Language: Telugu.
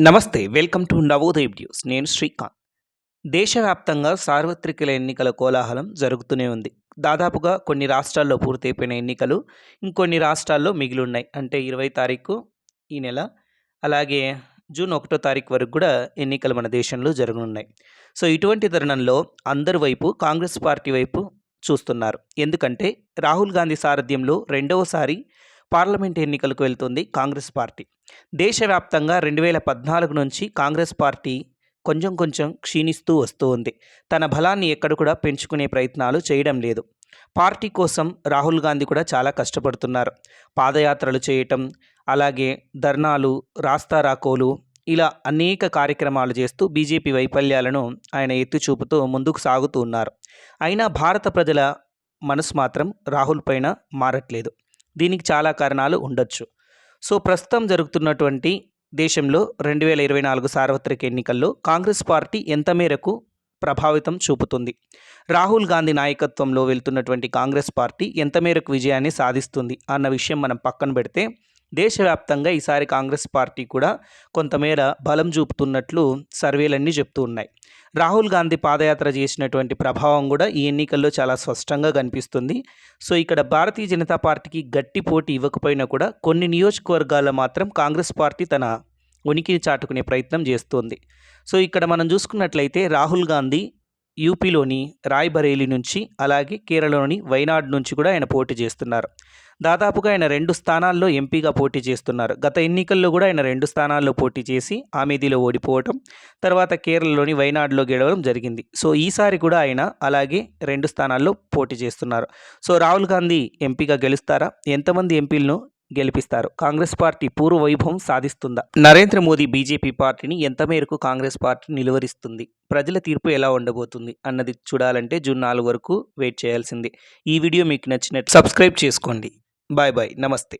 నమస్తే వెల్కమ్ టు నవోదయ్ న్యూస్. నేను శ్రీకాంత్. దేశవ్యాప్తంగా సార్వత్రిక ఎన్నికల కోలాహలం జరుగుతూనే ఉంది. దాదాపుగా కొన్ని రాష్ట్రాల్లో పూర్తయిపోయిన ఎన్నికలు ఇంకొన్ని రాష్ట్రాల్లో మిగిలి ఉన్నాయి అంటే ఇరవై తారీఖు ఈ నెల అలాగే జూన్ ఒకటో తారీఖు వరకు కూడా ఎన్నికలు మన దేశంలో జరగనున్నాయి. సో ఇటువంటి తరుణంలో అందరి వైపు కాంగ్రెస్ పార్టీ వైపు చూస్తున్నారు. ఎందుకంటే రాహుల్ గాంధీ సారథ్యంలో రెండవసారి పార్లమెంట్ ఎన్నికలకు వెళ్తుంది కాంగ్రెస్ పార్టీ. దేశవ్యాప్తంగా రెండు వేల పద్నాలుగు నుంచి కాంగ్రెస్ పార్టీ కొంచెం కొంచెం క్షీణిస్తూ వస్తూ ఉంది. తన బలాన్ని ఎక్కడ కూడా పెంచుకునే ప్రయత్నాలు చేయడం లేదు. పార్టీ కోసం రాహుల్ గాంధీ కూడా చాలా కష్టపడుతున్నారు. పాదయాత్రలు చేయటం అలాగే ధర్నాలు రాస్తా రాకోలు ఇలా అనేక కార్యక్రమాలు చేస్తూ బీజేపీ వైఫల్యాలను ఆయన ఎత్తి చూపుతూ ముందుకు సాగుతూ ఉన్నారు. అయినా భారత ప్రజల మనసు మాత్రం రాహుల్ పైన మారట్లేదు. దీనికి చాలా కారణాలు ఉండొచ్చు. సో ప్రస్తుతం జరుగుతున్నటువంటి దేశంలో రెండు వేల ఇరవై నాలుగు సార్వత్రిక ఎన్నికల్లో కాంగ్రెస్ పార్టీ ఎంత మేరకు ప్రభావితం చూపుతుంది? రాహుల్ గాంధీ నాయకత్వంలో వెళ్తున్నటువంటి కాంగ్రెస్ పార్టీ ఎంత మేరకు విజయాన్ని సాధిస్తుంది అన్న విషయం మనం పక్కన పెడితే దేశవ్యాప్తంగా ఈసారి కాంగ్రెస్ పార్టీ కూడా కొంతమేర బలం చూపుతున్నట్లు సర్వేలన్నీ చెప్తూ ఉన్నాయి. రాహుల్ గాంధీ పాదయాత్ర చేసినటువంటి ప్రభావం కూడా ఈ ఎన్నికల్లో చాలా స్పష్టంగా కనిపిస్తుంది. సో ఇక్కడ భారతీయ జనతా పార్టీకి గట్టి పోటీ ఇవ్వకపోయినా కూడా కొన్ని నియోజకవర్గాల్లో మాత్రం కాంగ్రెస్ పార్టీ తన ఉనికిని చాటుకునే ప్రయత్నం చేస్తోంది. సో ఇక్కడ మనం చూసుకున్నట్లయితే రాహుల్ గాంధీ యూపీలోని రాయ్బరేలీ నుంచి అలాగే కేరళలోని వైనాడ్ నుంచి కూడా ఆయన పోటీ చేస్తున్నారు. దాదాపుగా ఆయన రెండు స్థానాల్లో ఎంపీగా పోటీ చేస్తున్నారు. గత ఎన్నికల్లో కూడా ఆయన రెండు స్థానాల్లో పోటీ చేసి ఆమెదిలో ఓడిపోవటం తర్వాత కేరళలోని వైనాడులో గెలవడం జరిగింది. సో ఈసారి కూడా ఆయన అలాగే రెండు స్థానాల్లో పోటీ చేస్తున్నారు. సో రాహుల్ గాంధీ ఎంపీగా గెలుస్తారా? ఎంతమంది ఎంపీలను గెలిపిస్తారు. కాంగ్రెస్ పార్టీ పూర్వ వైభవం సాధిస్తుందా? నరేంద్ర మోదీ బీజేపీ పార్టీని ఎంత మేరకు కాంగ్రెస్ పార్టీ నిలువరిస్తుంది? ప్రజల తీర్పు ఎలా ఉండబోతుంది? అన్నది చూడాలంటే జూన్ నాలుగు వరకు వెయిట్ చేయాల్సింది. ఈ వీడియో మీకు నచ్చినట్టు సబ్స్క్రైబ్ చేసుకోండి. Bye bye. నమస్తే.